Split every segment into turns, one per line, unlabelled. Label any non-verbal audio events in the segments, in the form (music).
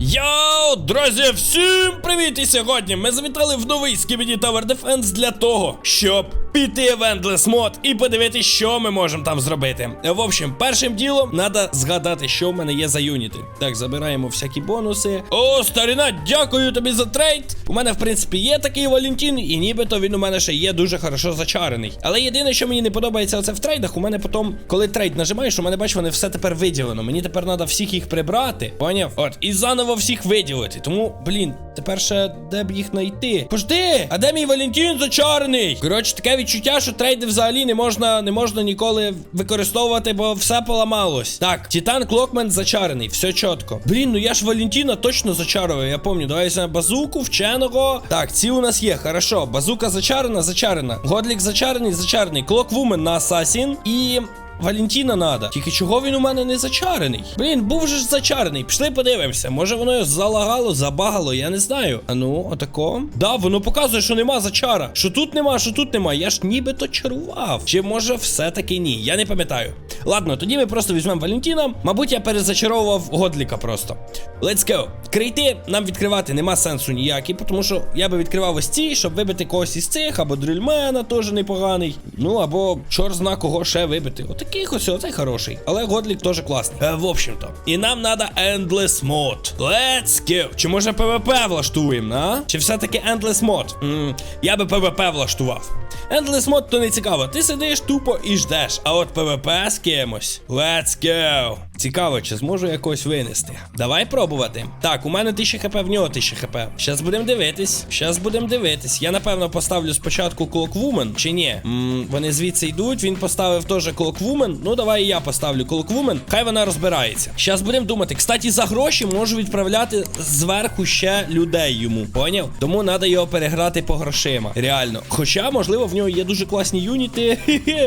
Йоу, друзі, всім привіт! І сьогодні ми завітали в новий Skibidi Tower Defense для того, щоб піти в Endless Mod і подивитися, що ми можемо там зробити. В общем, першим ділом треба згадати, що в мене є за юніти. Так, забираємо всякі бонуси. О, старина, дякую тобі за трейд. У мене, в принципі, є такий Валентин, і нібито він у мене ще є дуже хорошо зачарений. Але єдине, що мені не подобається оце в трейдах, у мене потім, коли трейд нажимаєш, у мене бачиш, вони все тепер виділено. Мені тепер треба всіх їх прибрати. Поняв? От, і заново всіх виділити. Тому, блін, тепер ще де б їх знайти? Пожди, а де мій Валентин зачарений? Коротше, таке відчуття, що трейди взагалі не можна, не можна ніколи використовувати, бо все поламалось. Так, Титан Клокмен зачарений, все чітко. Блін, ну я ж Валентина точно зачарую, я пам'ятаю. Давай візьмемо базуку, вченого. Так, ці у нас є, хорошо. Базука зачарена, зачарена. Годлік зачарений, зачарений. Клоквумен на Асасін і. Валентіна надо. Тільки чого він у мене не зачарений? Блін, був же ж зачарений. Пішли подивимося. Може воно залагало, забагало, я не знаю. А ну, отако. Да, воно показує, що нема зачара. Що тут нема, що тут нема. Я ж нібито чарував. Чи може все-таки ні? Я не пам'ятаю. Ладно, тоді ми просто візьмемо Валентіна. Мабуть, я перезачаровував Годліка просто. Let's go. Крейти нам відкривати нема сенсу ніякий, тому що я би відкривав ось ці, щоб вибити когось із цих, або дрильмена теж непоганий. Ну, або чор зна кого ще вибити. Отаких ось, оцей хороший. Але Годлік теж класний. Е, в общем-то. І нам надо Endless Mod. Let's go. Чи може PvP влаштуємо, а? Чи все-таки Endless Mod? М, я би PvP влаштував. Endless Mod то не цікаво. Ти сидиш тупо і ждеш. А от PvP з кимось. Let's go. Цікаво, чи зможу я когось винести. Давай пробувати. Так, у мене 1000 хп, в нього 1000 хп. Щас будемо дивитись. Щас будемо дивитись. Я напевно поставлю спочатку Clockwoman, чи ні? М, вони звідси йдуть. Він поставив теж Clockwoman. Ну давай я поставлю Clockwoman. Хай вона розбирається. Щас будемо думати. Кстати, за гроші можу відправляти зверху ще людей йому. Поняв? Тому треба його переграти по грошима. Реально. Хоча, можливо, в нього є дуже класні юніти,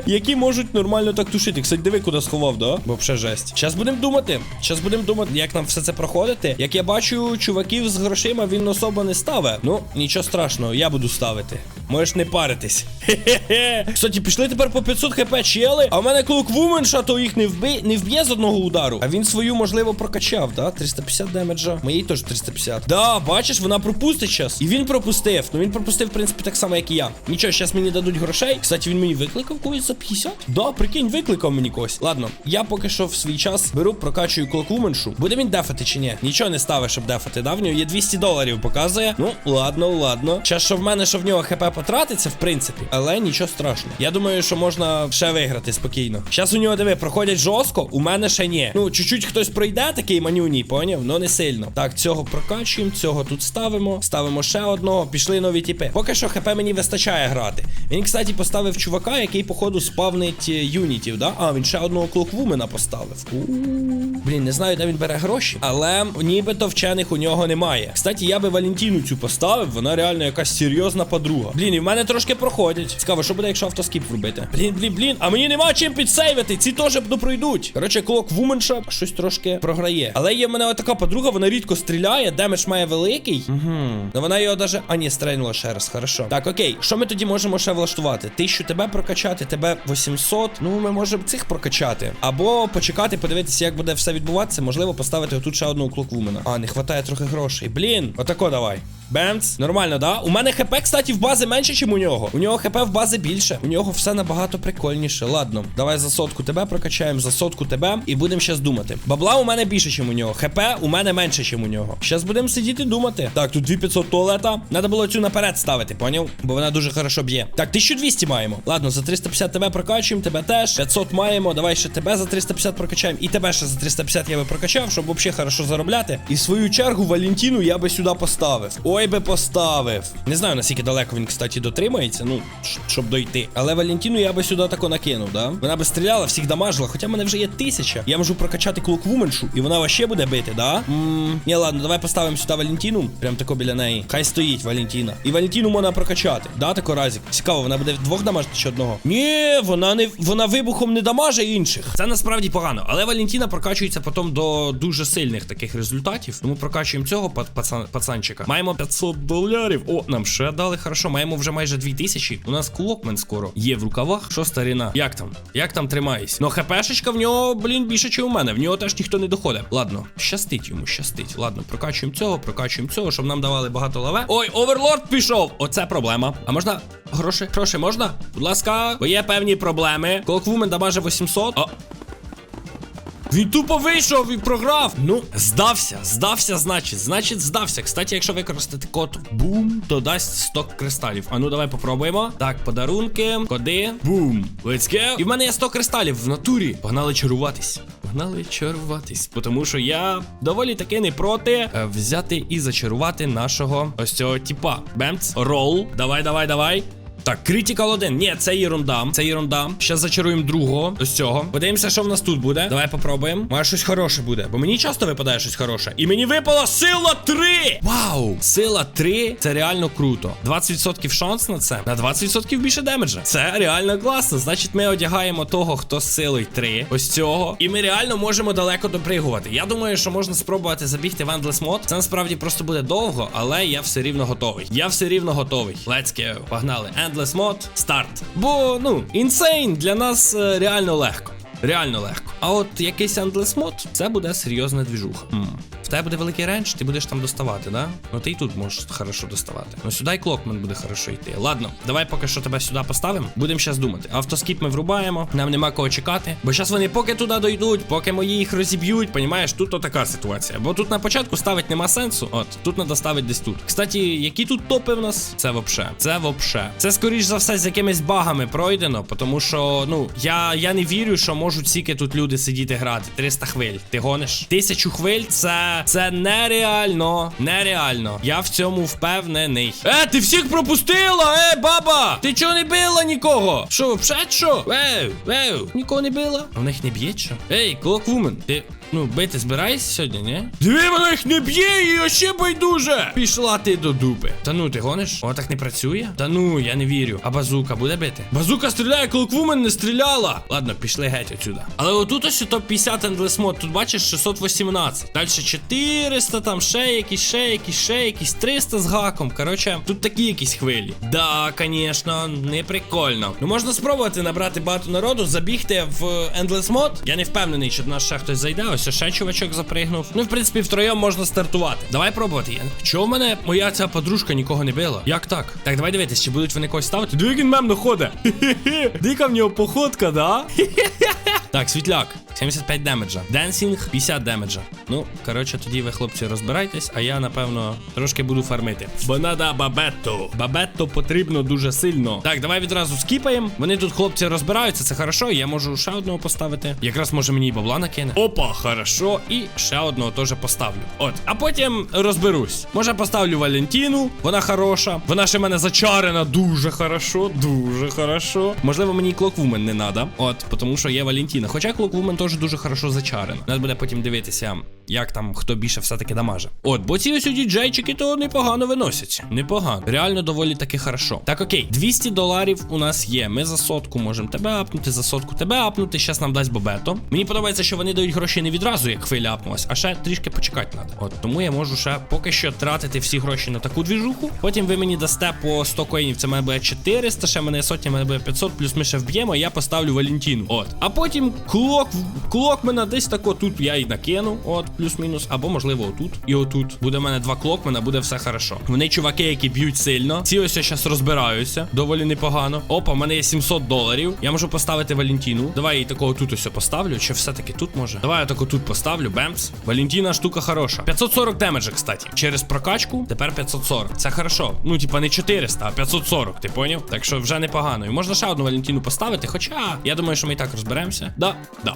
(laughs) які можуть нормально так тушити. Кстати, диви, куди сховав, да? Бо вже жесть. Щас будемо думати. Щас будемо думати, як нам все це проходити. Як я бачу, чуваків з грошима він особо не ставить. Ну, нічого страшного, я буду ставити. Можеш не паритись. Хе-хе-хе. Кстати, пішли тепер по 500 хп чели, а в мене клоквуменша, то їх не вбий, не вб'є з одного удару. А він свою, можливо, прокачав, да? 350 демеджа. Моїй теж 350. Да, бачиш, вона пропустить час. І він пропустив. Ну він пропустив, в принципі, так само, як і я. Нічого, зараз мені дадуть грошей. Кстати, він мені викликав когось за 50. Да, прикинь, викликав мені когось. Ладно, я поки що в свій час беру, прокачую клоквуменшу. Буде він дефати чи ні? Нічого не ставить, щоб дефати. Да, в нього є 200 доларів, показує. Ну, ладно, ладно. Час, що в мене, що в нього хп потратиться, в принципі. Але нічого страшного. Я думаю, що можна ще виграти спокійно. Зараз у нього диви, проходять жорстко, у мене ще ні. Ну, чуть-чуть хтось пройде, такий манюній, поняв? Ну не сильно. Так, цього прокачуємо, цього тут ставимо. Ставимо ще одного. Пішли нові тіпи. Поки що хп мені вистачає грати. Він, кстати, поставив чувака, який, походу, спавнить е, юнітів, да? А, він ще одного клоквумена поставив. У-у-у. Блін, не знаю, де він бере гроші, але нібито вчених у нього немає. Кстати, я би Валентіну цю поставив, вона реально якась серйозна подруга. Блін, і в мене трошки проходять. Цікаво, що буде, якщо автоскіп вробити. Блін, блін, блін, а мені нема чим підсейвити. Ці теж б пройдуть. Коротше, клок вуменша щось трошки програє. Але є в мене отака подруга, вона рідко стріляє, демедж має великий. Угу. Ну вона його даже. А, ні, стрельнула ще раз, хорошо. Так, окей, що ми тоді можемо ще влаштувати? Тисячу тебе прокачати, тебе 800. Ну, ми можемо цих прокачати. Або почекати, подивитися, як буде все відбуватися. Можливо, поставити отут ще одного клоквумена. А, не вистачає трохи грошей. Блін, отако давай. Бемц, нормально, да? У мене хп, кстати, в бази менше, ніж у нього. У нього хп в бази більше. У нього все набагато прикольніше. Ладно, давай за сотку тебе прокачаємо, за сотку тебе і будемо щас думати. Бабла у мене більше, ніж у нього. ХП у мене менше, ніж у нього. Щас будемо сидіти думати. Так, тут 2500 туалета. Надо було цю наперед ставити, поняв? Бо вона дуже хорошо б'є. Так, 1200 маємо. Ладно, за 350 тебе прокачуємо, тебе теж. 500 маємо. Давай ще тебе за 350 прокачаємо. І тебе ще за 350 я би прокачав, щоб взагалі хорошо заробляти. І свою чергу Валентіну я би сюди поставив. Ой би поставив. Не знаю, наскільки далеко він, кстати, дотримається, ну, щоб дойти. Але Валентіну я би сюди тако накинув, да? Вона би стріляла, всіх дамажила, хоча в мене вже є тисяча. Я можу прокачати клоквуменшу, і вона вообще буде бити, да? Ммм, ні, ладно, давай поставимо сюди Валентіну. Прям тако біля неї. Хай стоїть Валентіна. І Валентіну можна прокачати. Да, тако разик. Цікаво, вона буде двох дамажити чи одного? Ні, вона не вона вибухом не дамаже інших. Це насправді погано. Але Валентіна прокачується потім до дуже сильних таких результатів. Тому прокачуємо цього пацан, пацанчика. Маємо 500 500 долярів. О, нам ще дали хорошо. Маємо вже майже 2000. У нас клокмен скоро є в рукавах. Що старина? Як там? Як там тримаєсь? Ну, хпшечка в нього, блін, більше, ніж у мене. В нього теж ніхто не доходить. Ладно, щастить йому, щастить. Ладно, прокачуємо цього, прокачуємо цього, щоб нам давали багато лаве. Ой, оверлорд пішов! Оце проблема. А можна гроші? Гроші можна? Будь ласка, бо є певні проблеми. Колквумен дамаже 800. О, він тупо вийшов і програв. Ну, здався, здався, значить. Значить, здався. Кстати, якщо використати код бум, то дасть 100 кристалів. А ну давай попробуємо. Так, подарунки, коди. Бум. Let's go. І в мене є 100 кристалів в натурі. Погнали чаруватись. Погнали чаруватись. Тому що я доволі таки не проти е, взяти і зачарувати нашого ось цього типа. Бемц. Рол. Давай, давай, давай. Так, критикал 1. Ні, це єрунда. Це єрунда. Щас зачаруємо другого. Ось цього. Подивимося, що в нас тут буде. Давай попробуємо. Може щось хороше буде. Бо мені часто випадає щось хороше. І мені випала сила 3! Вау! Сила 3 це реально круто. 20% шанс на це. На 20% більше демеджа. Це реально класно. Значить, ми одягаємо того, хто з силою 3. Ось цього. І ми реально можемо далеко допригувати. Я думаю, що можна спробувати забігти в Endless Mod. Це насправді просто буде довго, але я все рівно готовий. Я все рівно готовий. Let's go. Погнали. Endless Mod, старт. Бо, ну, інсейн для нас е, реально легко. Реально легко. А от якийсь Endless Mod, це буде серйозна двіжуха. М. В тебе буде великий рейндж, ти будеш там доставати, да? Ну ти і тут можеш хорошо доставати. Ну сюди і клокмен буде хорошо йти. Ладно, давай поки що тебе сюди поставимо. Будемо зараз думати. Автоскіп ми врубаємо, нам нема кого чекати. Бо зараз вони поки туди дойдуть, поки мої їх розіб'ють, понімаєш, тут отака ситуація. Бо тут на початку ставити нема сенсу. От, тут треба ставити десь тут. Кстати, які тут топи в нас? Це вообще. Це вообще. Це скоріш за все з якимись багами пройдено, тому що, ну, я, я не вірю, що можуть стільки тут люди сидіти грати. 300 хвиль. Ти гониш? Тисячу хвиль це. Це нереально. Нереально. Я в цьому впевнений. Е, ти всіх пропустила! Е, баба! Ти чого не била нікого? Що, вообще що? Еу, еу, нікого не била? А в них не б'є що? Ей, Клоквумен, ти. Ну, бити збираєшся сьогодні, ні? Диви, вона їх не б'є, і ще байдуже! Пішла ти до дупи. Та ну, ти гониш? О, так не працює? Та ну, я не вірю. А базука буде бити? Базука стріляє, Клоквумен не стріляла. Ладно, пішли геть отсюда. Але отут ось топ-50 Endless Mod, тут бачиш 618. Далі 400, там ще якісь, ще якісь, ще якісь 300 з гаком. Коротше, тут такі якісь хвилі. Да, звісно, не прикольно. Ну можна спробувати набрати багато народу, забігти в Endless Mod. Я не впевнений, що до нас ще хтось зайде. Ось ще чувачок запригнув. Ну, в принципі, втроєм можна стартувати. Давай пробувати. Я... Чого в мене моя ця подружка нікого не била? Як так? Так, давай дивитись, чи будуть вони когось ставити. Дві він мемно ходить. (laughs) Дика в нього походка, да? (laughs) Так, світляк. 75 демеджа. Денсінг 50 демеджа. Ну, коротше, тоді ви, хлопці, розбирайтесь, а я, напевно, трошки буду фармити. Бо надо бабетто. Бабетто потрібно дуже сильно. Так, давай відразу скіпаємо. Вони тут, хлопці, розбираються, це хорошо. Я можу ще одного поставити. Якраз може мені і бабла накине. Опа, хорошо. І ще одного теж поставлю. От, а потім розберусь. Може, поставлю Валентіну. Вона хороша. Вона ще мене зачарена дуже хорошо. Дуже хорошо. Можливо, мені Клоквумен не надо. От, тому що є Валентіна. Хоча Клоквумен теж дуже хорошо зачарена. Нас буде потім дивитися, як там хто більше все-таки дамаже. От, бо ці ось діджейчики то непогано виносять. Непогано. Реально доволі таки хорошо. Так, окей, 200 доларів у нас є. Ми за сотку можемо тебе апнути, за сотку тебе апнути. Щас нам дасть бобето. Мені подобається, що вони дають гроші не відразу, як хвиля апнулась, а ще трішки почекати треба. От тому я можу ще поки що тратити всі гроші на таку двіжуху. Потім ви мені дасте по 100 коїнів. Це мене буде 400, ще мене сотня, мене буде 500, плюс ми ще вб'ємо, я поставлю Валентіну. От. А потім клок, клок мене десь тако тут я і накину. От, плюс-мінус. Або, можливо, отут. І отут. Буде в мене два клокмена, буде все хорошо. Вони чуваки, які б'ють сильно. Ці ось зараз розбираються. Доволі непогано. Опа, в мене є 700 доларів. Я можу поставити Валентіну. Давай її такого тут ось поставлю. Чи все-таки тут може? Давай я тако тут поставлю. Бемс. Валентіна штука хороша. 540 демеджа, кстати. Через прокачку тепер 540. Це хорошо. Ну, типа, не 400, а 540, ти поняв? Так що вже непогано. І можна ще одну Валентіну поставити. Хоча я думаю, що ми і так розберемося. Да, да.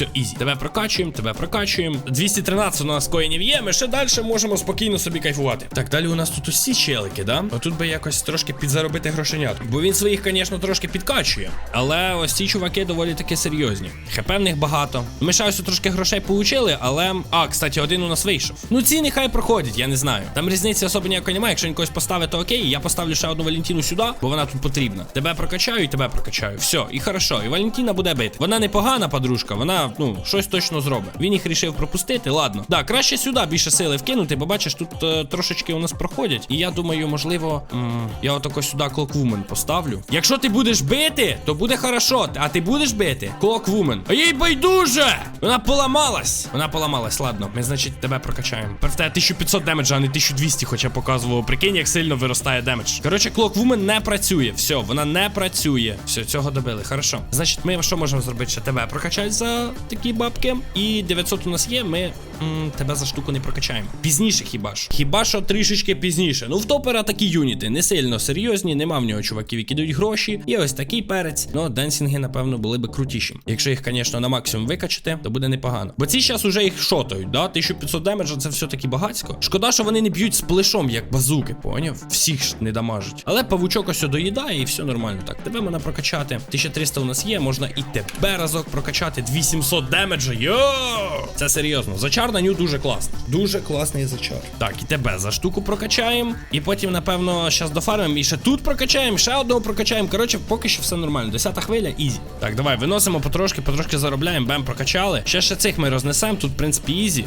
Все, ізі. Тебе прокачуємо, тебе прокачуємо. 213 у нас коїнів є. Ми ще далі можемо спокійно собі кайфувати. Так, далі у нас тут усі челики, да? Отут би якось трошки підзаробити грошенят. Бо він своїх, звісно, трошки підкачує. Але ось ці чуваки доволі таки серйозні. ХП в них багато. Ми ще ось трошки грошей получили, але. А, кстати, один у нас вийшов. Ну ці нехай проходять, я не знаю. Там різниці особо ніякої немає. Якщо він когось поставить, то окей. Я поставлю ще одну Валентіну сюди, бо вона тут потрібна. Тебе прокачаю і тебе прокачаю. Все, і хорошо. І Валентіна буде бити. Вона непогана подружка, вона ну, щось точно зробить. Він їх рішив пропустити, ладно. Да, краще сюди більше сили вкинути, бо бачиш, тут е, трошечки у нас проходять. І я думаю, можливо, м, я отако сюди клоквумен поставлю. Якщо ти будеш бити, то буде хорошо. А ти будеш бити? Клоквумен. А їй байдуже! Вона поламалась. Вона поламалась, ладно. Ми, значить, тебе прокачаємо. Перте 1500 демеджа, а не 1200, хоча показував. Прикинь, як сильно виростає демедж. Коротше, клоквумен не працює. Все, вона не працює. Все, цього добили. Хорошо. Значить, ми що можемо зробити? Ще тебе прокачати за такі бабки. І 900 у нас є. Ми тебе за штуку не прокачаємо. Пізніше хіба ж? Хіба що трішечки пізніше. Ну, в топера такі юніти, не сильно серйозні, нема в нього чуваків, які дають гроші. І ось такий перець. Ну, денсінги, напевно, були би крутіші. Якщо їх, звісно, на максимум викачати, то буде непогано. Бо ці зараз уже їх шотають, да? 1500 демеджа це все-таки багацько. Шкода, що вони не б'ють з плешом, як базуки, поняв? Всіх ж не дамажить. Але павучок ось доїдає і все нормально. Так, тебе можна прокачати. 1300 у нас є, можна і тебе разок прокачати. 2700 демеджа. Йо! Це серйозно. Зачар на ню дуже класний. Дуже класний зачар. Так, і тебе за штуку прокачаємо. І потім, напевно, зараз дофармимо. І ще тут прокачаємо, ще одного прокачаємо. Коротше, поки що все нормально. Десята хвиля, ізі. Так, давай, виносимо потрошки, потрошки заробляємо. Бем, прокачали. Ще ще цих ми рознесемо. Тут, в принципі, ізі.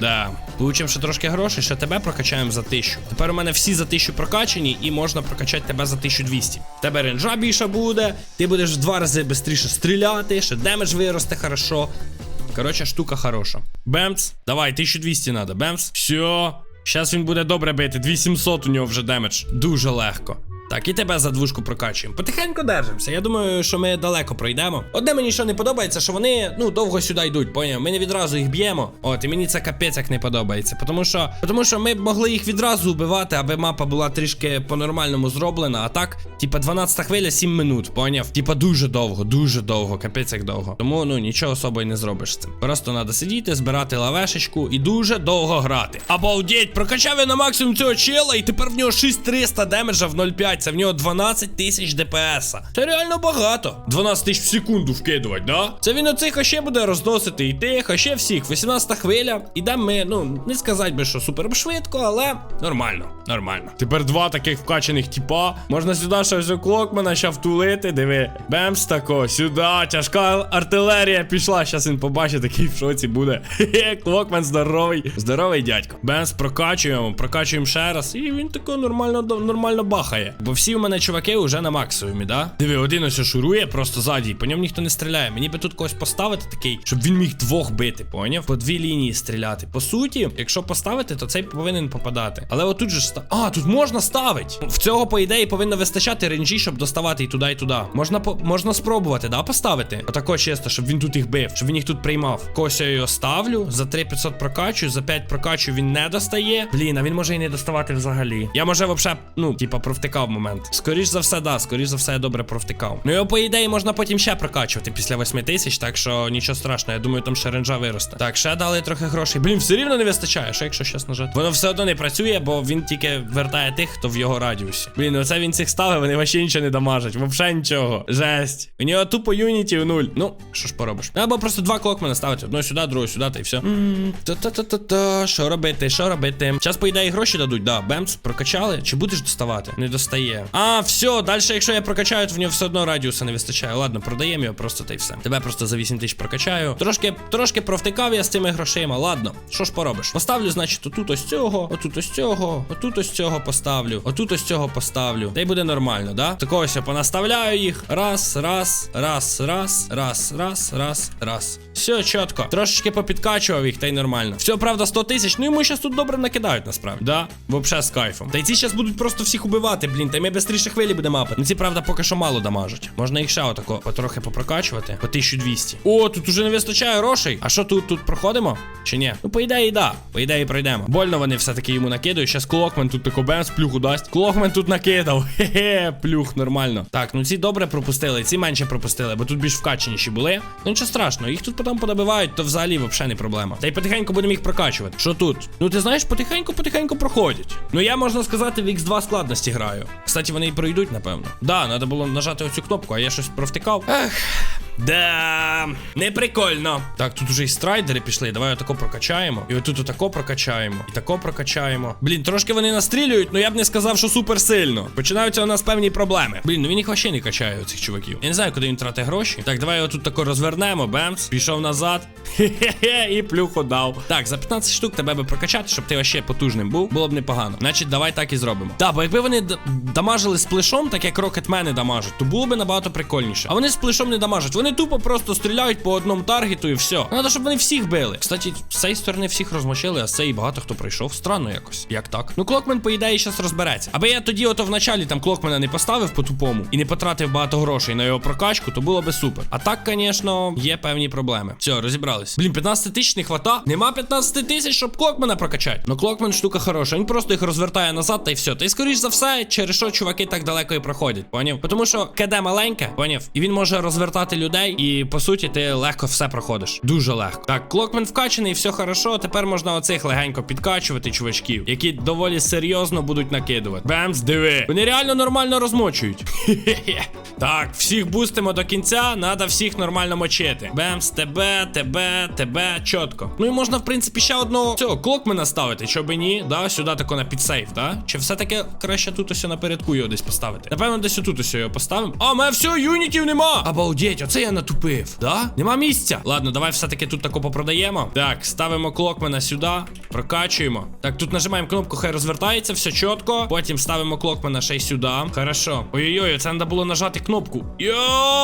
Да. Получимо ще трошки грошей, ще тебе прокачаємо за 1000. Тепер у мене всі за 1000 прокачані, і можна прокачати тебе за 1200. В Тебе ренджа більше буде, ти будеш в два рази швидше стріляти, ще демедж виросте хорошо. Коротше, штука хороша. Бемц, давай, 1200 надо. Бемц. Все. Зараз він буде добре бити. 2700 у нього вже демедж. Дуже легко. Так, і тебе за двушку прокачуємо. Потихеньку держимося. Я думаю, що ми далеко пройдемо. Одне мені що не подобається, що вони ну довго сюди йдуть, поняв? Ми не відразу їх б'ємо. От, і мені це капець як не подобається. Тому що, тому що ми б могли їх відразу вбивати, аби мапа була трішки по-нормальному зроблена. А так, типа 12 хвиля, 7 минут, поняв? Типа дуже довго, дуже довго, капець як довго. Тому ну нічого особо не зробиш з цим. Просто треба сидіти, збирати лавешечку і дуже довго грати. Обалдеть, прокачав я на максимум цього чела, і тепер в нього 6300 демеджа в 0,5. Це в нього 12 тисяч ДПС. Це реально багато. 12 тисяч в секунду вкидувати, да? Це він оцих ще буде розносити і тих, а ще всіх. 18 хвиля. Ідемо ми, ну, не сказати би, що супер швидко, але нормально, нормально. Тепер два таких вкачаних типа. Можна сюди ще ось клокмана ще втулити. Диви. Бемс тако, сюди. Тяжка артилерія пішла. Щас він побачить, такий в шоці буде. (laughs) Хе-хе, клокмен здоровий. Здоровий дядько. Бемс прокачуємо, прокачуємо ще раз. І він тако нормально нормально бахає. Бо всі в мене чуваки вже на максимумі, да? Диви, один ось шурує просто ззаді, по ньому ніхто не стріляє. Мені би тут когось поставити такий, щоб він міг двох бити, поняв? По дві лінії стріляти. По суті, якщо поставити, то цей повинен попадати. Але отут же ста. А, тут можна ставити. В цього, по ідеї, повинно вистачати ренджі, щоб доставати і туди, і туди. Можна по можна спробувати, да, поставити? Отако чисто, щоб він тут їх бив, щоб він їх тут приймав. Когось я його ставлю, за 3500 прокачую, за 5 прокачую, він не достає. Блін, а він може і не доставати взагалі. Я може взагалі, ну, типа, провтикав момент. Скоріш за все, да, скоріш за все, я добре провтикав. Ну його, по ідеї, можна потім ще прокачувати після 8 тисяч, так що нічого страшного. Я думаю, там ще ренджа виросте. Так, ще дали трохи грошей. Блін, все рівно не вистачає. Що якщо щас нажати? Воно все одно не працює, бо він тільки вертає тих, хто в його радіусі. Блін, оце він цих ставив, вони вообще нічого не дамажать. Вообще нічого. Жесть. У нього тупо юніті в нуль. Ну, що ж поробиш? Або просто два клокмена ставити. Одного сюди, другого сюди, та й все. Та-та-та-та-та. Що робити? Що робити? Зараз, по ідеї, гроші дадуть, да. Бемс, прокачали. Чи будеш доставати? Не достає. А, все, далі, якщо я прокачаю, то в нього все одно радіуса не вистачає. Ладно, продаємо його просто та й все. Тебе просто за 8 тисяч прокачаю. Трошки, трошки провтикав я з цими грошима. Ладно, що ж поробиш? Поставлю, значить, отут ось цього, отут ось цього, отут ось цього поставлю, отут ось цього поставлю. Та й буде нормально, да? Такого ось я понаставляю їх. Раз, раз, раз, раз, раз, раз, раз, раз. Все чітко. Трошечки попідкачував їх, та й нормально. Все, правда, 100 тисяч. Ну йому зараз тут добре накидають, насправді. Да? Вообще з кайфом. Та й ці зараз будуть просто всіх убивати, блін. Та й ми швидше хвилі будемо мапи. Ну ці, правда, поки що мало дамажать. Можна їх ще отако потрохи попрокачувати. По 1200. О, тут уже не вистачає грошей. А що тут? Тут проходимо? Чи ні? Ну, по ідеї, да. По ідеї пройдемо. Больно вони все-таки йому накидують. Щас Клокмен тут тако бемс, плюху дасть. Клокмен тут накидав. (laughs) Хе-хе, плюх, нормально. Так, ну ці добре пропустили, ці менше пропустили, бо тут більш вкаченіші були. Ну нічого страшного, їх тут потім подобивають, то взагалі взагалі не проблема. Та й потихеньку будемо їх прокачувати. Що тут? Ну ти знаєш, потихеньку-потихеньку проходять. Ну я можна сказати, в X2 складності граю. Кстати, вони і пройдуть, напевно. Да, треба було нажати оцю кнопку, а я щось провтикав. Ех. Да, не прикольно. Так, тут уже і страйдери пішли. Давай отако прокачаємо. І отут отако прокачаємо. І тако прокачаємо. Блін, трошки вони настрілюють, але я б не сказав, що супер сильно. Починаються у нас певні проблеми. Блін, ну він їх вообще не качає, оцих чуваків. Я не знаю, куди він тратить гроші. Так, давай його тут тако розвернемо. Бемс. Пішов назад. Хе-хе-хе, і плюху дав. Так, за 15 штук тебе би прокачати, щоб ти вообще потужним був. Було б непогано. Значить, давай так і зробимо. Так, бо якби вони дамажили з плешом, так як рокетмени дамажать, то було б набагато прикольніше. А вони з плешом не дамажать. Тупо просто стріляють по одному таргету і все. Надо, щоб вони всіх били. Кстати, з цієї сторони всіх розмочили, а цієї багато хто пройшов. Странно якось. Як так? Ну, Клокмен, по ідеї, зараз розбереться. Аби я тоді, ото в началі там Клокмена не поставив по тупому і не потратив багато грошей на його прокачку, то було би супер. А так, звісно, є певні проблеми. Все, розібрались. Блін, 15 тисяч не хвата. Нема 15 тисяч, щоб Клокмена прокачати. Ну, Клокмен штука хороша. Він просто їх розвертає назад та й все. Та й скоріш за все, через що чуваки так далеко і проходять. Поняв? Тому що КД маленьке, поняв? І він може розвертати людей, і по суті ти легко все проходиш. Дуже легко. Так, Клокмен вкачаний, все хорошо. Тепер можна оцих легенько підкачувати, чувачків, які доволі серйозно будуть накидувати. Бемс, диви. Вони реально нормально розмочують. (laughs) Так, всіх бустимо до кінця, треба всіх нормально мочити. Бемс, тебе, тебе, тебе, чітко. Ну і можна, в принципі, ще одного цього клокмена ставити, щоб і ні, да, сюди тако на підсейф, да? Чи все-таки краще тут ось напередку його десь поставити? Напевно, десь отут ось його поставимо. А, мене все, юнітів нема! Обалдеть, оце я натупив. Да? Нема місця. Ладно, давай все-таки тут тако попродаємо. Так, ставимо клокмена сюди, прокачуємо. Так, тут нажимаємо кнопку, хай розвертається, все чітко. Потім ставимо клокмена ще й сюди. Хорошо. Ой-ой-ой, це треба було нажати кнопку. Йо,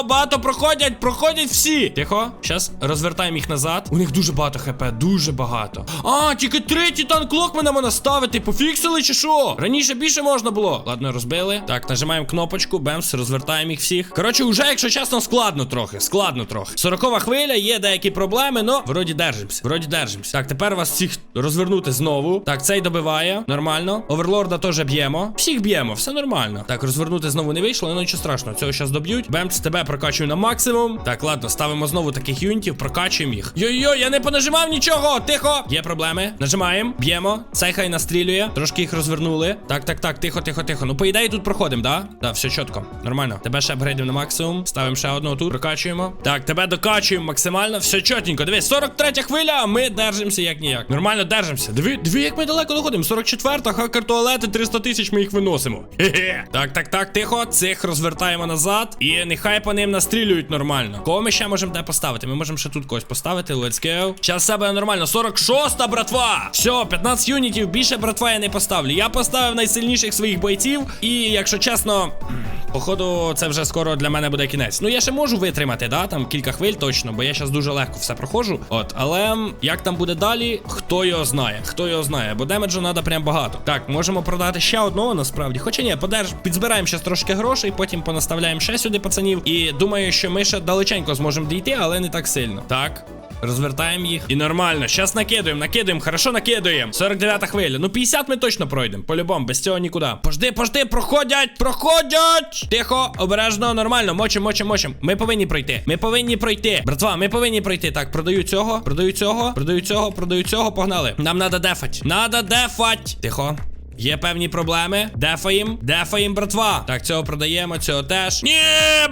багато проходять, проходять всі. Тихо, зараз розвертаємо їх назад. У них дуже багато хп, дуже багато. А, тільки третій танк клокмена можна ставити. Пофіксили чи що? Раніше більше можна було. Ладно, розбили. Так, нажимаємо кнопочку, бемс, розвертаємо їх всіх. Коротше, уже, якщо чесно, складно трохи. Складно трохи. Сорокова хвиля, є деякі проблеми, но вроді держимося. Вроді держимося. Так, тепер вас всіх розвернути знову. Так, цей добиває. Нормально. Оверлорда теж б'ємо. Всіх б'ємо, все нормально. Так, розвернути знову не вийшло, ну нічого страшного. Цього зараз доб'ють. Бемс, тебе прокачую на максимум. Так, ладно, ставимо знову таких юнітів, прокачуємо їх. Йо-йо, я не понажимав нічого. Тихо. Є проблеми. Нажимаємо, б'ємо. Цей хай настрілює. Трошки їх розвернули. Так, так, так, тихо, тихо, тихо. Ну, по ідеї, тут проходимо, да? Да, все чітко. Нормально. Тебе ще апгрейдимо на максимум. Ставимо ще одного тут. Прокачуємо. Так, тебе докачуємо максимально. Все чотенько. Дивись, 43 хвиля, ми держимося як ніяк. Нормально держимося. Диви, диви, як ми далеко доходимо. 44-та, хакер туалети, 300 тисяч ми їх виносимо. Хе-хе. Так, так, так, тихо. Цих розвертаємо назад. І нехай по ним настрілюють нормально. Кого ми ще можемо де поставити? Ми можемо ще тут когось поставити. Let's go. Зараз все буде нормально. 46-та, братва. Все, 15 юнітів. Більше братва я не поставлю. Я поставив найсильніших своїх бойців. І якщо чесно. Походу, це вже скоро для мене буде кінець. Ну я ще можу витримати, да, там кілька хвиль точно, бо я зараз дуже легко все проходжу. От, але як там буде далі, хто його знає, хто його знає, бо демеджу треба прям багато. Так, можемо продати ще одного насправді. Хоча ні, подерж, підзбираємо ще трошки грошей, потім понаставляємо ще сюди пацанів. І думаю, що ми ще далеченько зможемо дійти, але не так сильно. Так. Розвертаємо їх. І нормально. Щас накидуємо, накидуємо, хорошо накидуємо. 49 хвиля. Ну 50 ми точно пройдемо. По-любому, без цього нікуди. Пожди, пожди, проходять, проходять. Тихо, обережно, нормально. Мочим, мочим, мочим. Ми повинні пройти. Ми повинні пройти. Братва, ми повинні пройти. Так, продаю цього, продаю цього, продаю цього, продаю цього. Погнали. Нам надо дефать. Надо дефать. Тихо. Є певні проблеми. Дефаєм, дефаєм, братва. Так, цього продаємо, цього теж. Ні,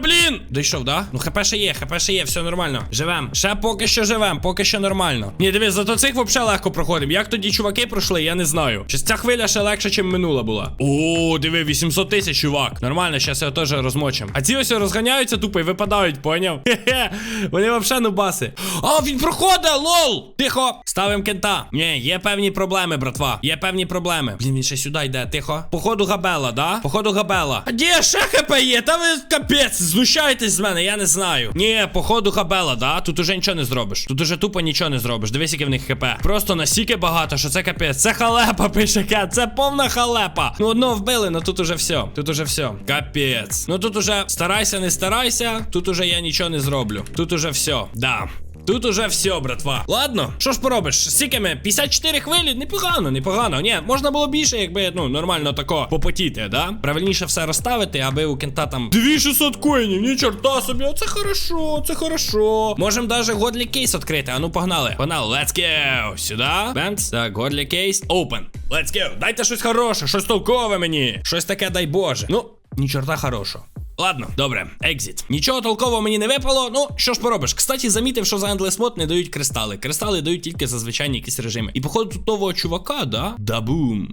блін! Дійшов, да? Ну, хп ще є, хп ще є, все нормально. Живем. Ще поки що живем, поки що нормально. Ні, дивись, зато цих вообще легко проходимо. Як тоді чуваки пройшли, я не знаю. Чи ця хвиля ще легше, ніж минула була. О, диви, 800 тисяч, чувак. Нормально, зараз його теж розмочим. А ці ось розганяються тупо і випадають, поняв? (laughs) Хе-хе. Вони вообще нубаси. А, він проходить, лол! Тихо! Ставим кента. Ні, є певні проблеми, братва. Є певні проблеми. Блін, він ще сюди йде, тихо. Походу габела, да? Походу габела. А де ще хп є? Та ви капець, знущаєтесь з мене, я не знаю. Ні, походу габела, да? Тут уже нічого не зробиш. Тут уже тупо нічого не зробиш. Дивись, яке в них хп. Просто настільки багато, що це капець. Це халепа, (laughs) пише Кет. Це повна халепа. Ну одно вбили, ну тут уже все. Тут уже все. Капець. Ну тут уже старайся, не старайся. Тут уже я нічого не зроблю. Тут уже все. Да. Тут уже все, братва. Ладно, що ж поробиш? Скільки ми? 54 хвилі? Непогано, непогано. Ні, можна було більше, якби ну нормально тако попотіти, да? Правильніше все розставити, аби у кента там 2600 коїнів, ні чорта собі. Оце хорошо, це хорошо. Можемо даже годлі кейс відкрити. А ну погнали. Погнали, let's go. Сюди. Бемц. Так, годлі кейс. Open. Let's go. Дайте щось хороше, щось толкове мені. Щось таке, дай Боже. Ну, ні чорта хорошого. Ладно, добре, екзіт. Нічого толкового мені не випало. Ну, що ж поробиш? Кстати, замітив, що за Endless Mode не дають кристали. Кристали дають тільки за звичайні якісь режими. І походу тут нового чувака, да? Дабум.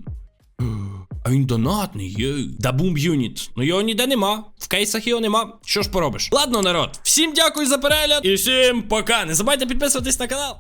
А він донатний, єй. Дабум юніт. Ну його ніде нема. В кейсах його нема. Що ж поробиш? Ладно, народ. Всім дякую за перегляд. І всім пока. Не забувайте підписуватись на канал.